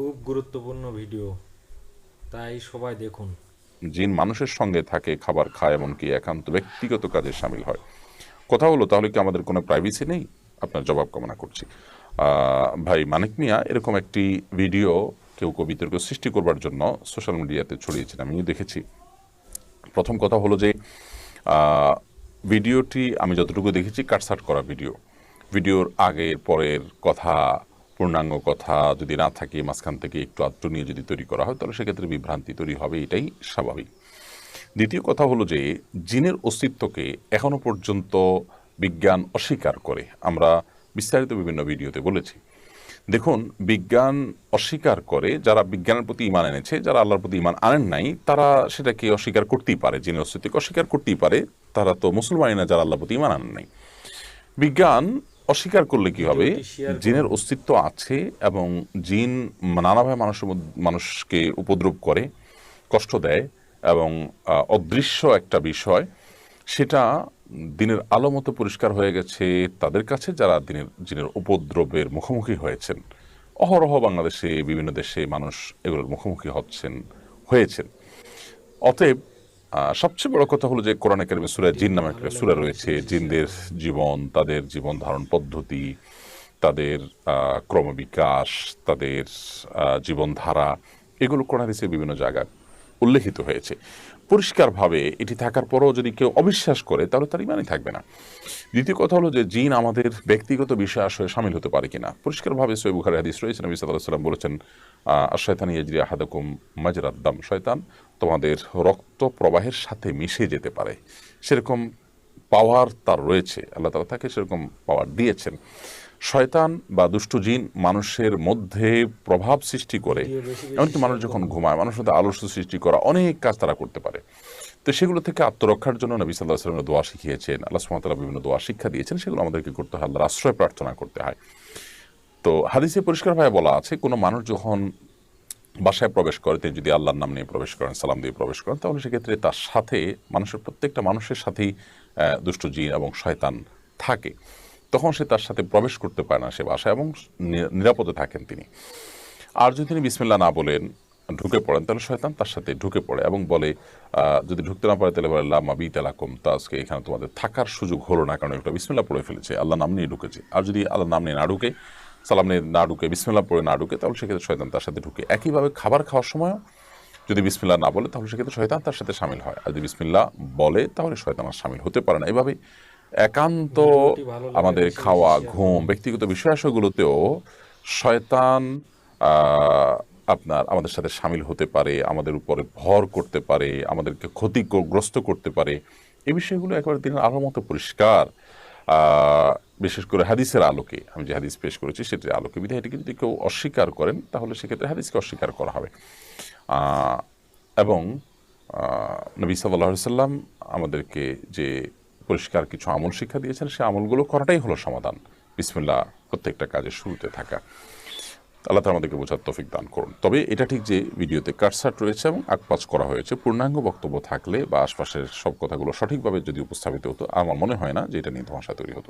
খুব গুরুত্বপূর্ণ ভিডিও। তাই সবাই দেখুন। জিন মানুষের সঙ্গে থাকে, খাবার খায়, এমনকি একান্ত ব্যক্তিগত কাজে সামিল হয়। কথা হলো, তাহলে কি আমাদের কোনো প্রাইভেসি নেই? আপনার জবাব কামনা করছি। ভাই মানিক মিয়া, এরকম একটি ভিডিও কেউ কেউ বিতর্ক সৃষ্টি করবার জন্য সোশ্যাল মিডিয়াতে ছড়িয়েছেন, আমিও দেখেছি। প্রথম কথা হলো যে ভিডিওটি আমি যতটুকু দেখেছি কাটসাট করা ভিডিও। ভিডিওর আগের, পরের কথা পূর্ণাঙ্গ কথা যদি না থাকে মাঝখান থেকে একটু আত্ম নিয়ে যদি তৈরি করা হয়, তাহলে সেক্ষেত্রে বিভ্রান্তি তৈরি হবে, এটাই স্বাভাবিক। দ্বিতীয় কথা হলো যে, জিনের অস্তিত্বকে এখনও পর্যন্ত বিজ্ঞান অস্বীকার করে। আমরা বিস্তারিত বিভিন্ন ভিডিওতে বলেছি। দেখুন, বিজ্ঞান অস্বীকার করে যারা বিজ্ঞানের প্রতি ইমান এনেছে, যারা আল্লাহর প্রতি ইমান আনেন নাই, তারা সেটাকে অস্বীকার করতেই পারে, জিনের অস্তিত্বকে অস্বীকার করতেই পারে। তারা তো মুসলমানই না, যারা আল্লাহর প্রতি ইমান আনেন নাই। বিজ্ঞান অস্বীকার করলে কি হবে। জিনের অস্তিত্ব আছে এবং জিন নানাভাবে মানুষের মধ্যে মানুষকে উপদ্রব করে কষ্ট দেয় এবং অদৃশ্য একটা বিষয়। সেটা দিনের আলো মতো পরিষ্কার হয়ে গেছে তাদের কাছে যারা দিনের জিনের উপদ্রবের মুখোমুখি হয়েছেন। অহরহ বাংলাদেশে বিভিন্ন দেশে মানুষ এগুলোর মুখোমুখি হচ্ছেন হয়েছেন। অতএব সবচেয়ে বড় কথা হলো যে কোরআন একাডেমি সুরা জিন নামে একটা সুরা রয়েছে। জিনদের জীবন, তাদের জীবন ধারণ পদ্ধতি, তাদের ক্রমবিকাশ, তাদের জীবনধারা, এগুলো কোরআন হাদিসের বিভিন্ন জায়গায় উল্লেখিত হয়েছে। পরিষ্কারভাবে এটি থাকার পরও যদি কেউ অবিশ্বাস করে, তাহলে তার ইমানই থাকবে না। দ্বিতীয় কথা হলো যে, জিন আমাদের ব্যক্তিগত বিষয় আসলে সামিল হতে পারে কিনা। পরিষ্কারভাবে সৈব বুখারি হাদিস রয়েছে। নবী সাল্লাহ সাল্লাম বলেছেন শয়তান ইয়াজরি আহাদকুম মাজরাদ্দাম শয়তান। তোমাদের রক্ত প্রবাহের সাথে মিশে যেতে পারে। সেরকম পাওয়ার তার রয়েছে। আল্লাহ তালা তাকে সেরকম পাওয়ার দিয়েছেন। শয়তান বা দুষ্ট জিন মানুষের মধ্যে প্রভাব সৃষ্টি করে। এমনকি মানুষ যখন ঘুমায় মানুষের মধ্যে আলস্য সৃষ্টি করা অনেক কাজ তারা করতে পারে। তো সেগুলো থেকে আত্মরক্ষার জন্য নবী সাল্লাহ সাল্লামের দোয়া শিখিয়েছেন। আল্লাহ সুমতাল্লাহ বিভিন্ন দোয়া শিক্ষা দিয়েছেন সেগুলো আমাদেরকে করতে হয় আল্লাহর আশ্রয় প্রার্থনা করতে হয়। তো হাদিসে পরিষ্কারভাবে বলা আছে কোনো মানুষ যখন বাসায় প্রবেশ করে তিনি যদি আল্লাহর নাম নিয়ে প্রবেশ করেন সালাম দিয়ে প্রবেশ করেন তাহলে সেক্ষেত্রে তার সাথে মানুষের প্রত্যেকটা মানুষের সাথেই আহ, দুষ্ট জিন এবং শয়তান থাকে। তখন সে তার সাথে প্রবেশ করতে পারে না সে বাসায় এবং নিরাপদে থাকেন তিনি। আর যদি তিনি বিসমিল্লা না বলেন ঢুকে পড়েন, তাহলে শয়তান তার সাথে ঢুকে পড়ে এবং বলে যদি ঢুকতে না পারে তাহলে বলে লামা বি তেলাকুম তা আজকে এখানে তোমাদের থাকার সুযোগ হলো না, কারণ একটা বিসমিল্লা পড়ে ফেলেছে, আল্লাহ নাম নিয়ে ঢুকেছে। আর যদি আল্লাহ নাম নিয়ে না ঢুকে, সালাম নিয়ে না ঢুকে বিসমিল্লা পড়ে না ঢুকে, তাহলে সেক্ষেত্রে শয়তান তার সাথে ঢুকে। একইভাবে খাবার খাওয়ার সময়ও যদি বিসমিল্লা না বলে, তাহলে সেক্ষেত্রে শয়তান তার সাথে সামিল হয়। আর যদি বিসমিল্লা বলে, তাহলে শয়তান আর সামিল হতে পারে না। এভাবে একান্ত আমাদের খাওয়া ঘুম ব্যক্তিগত বিষয়াশয়গুলোতেও শয়তান আপনার আমাদের সাথে সামিল হতে পারে আমাদের উপরে ভর করতে পারে আমাদেরকে ক্ষতিগ্রস্ত করতে পারে। এই বিষয়গুলো একেবারে দিনের আলোর মতো পরিষ্কার। বিশেষ করে হাদিসের আলোকে। আমি যে হাদিস পেশ করেছি সেটির আলোকে বিধায় এটিকে যদি কেউ অস্বীকার করেন তাহলে সেক্ষেত্রে হাদিসকে অস্বীকার করা হবে। এবং নবী সাল্লাহ সাল্লাম আমাদেরকে যে পরিষ্কার কিছু আমল শিক্ষা দিয়েছেন, সে আমলগুলো করাটাই হলো সমাধান। বিসমিল্লাহ, প্রত্যেকটা কাজের শুরুতে থাকা। আল্লাহ তালা আমাদেরকে বোঝার তফিক দান করুন। তবে এটা ঠিক যে ভিডিওতে কাটসাট রয়েছে এবং আকপাচ করা হয়েছে, পূর্ণাঙ্গ বক্তব্য থাকলে বা আশপাশের সব কথাগুলো সঠিকভাবে যদি উপস্থাপিত হতো, আমার মনে হয় না যে এটা নিয়ে ধোঁয়াশা তৈরি হতো।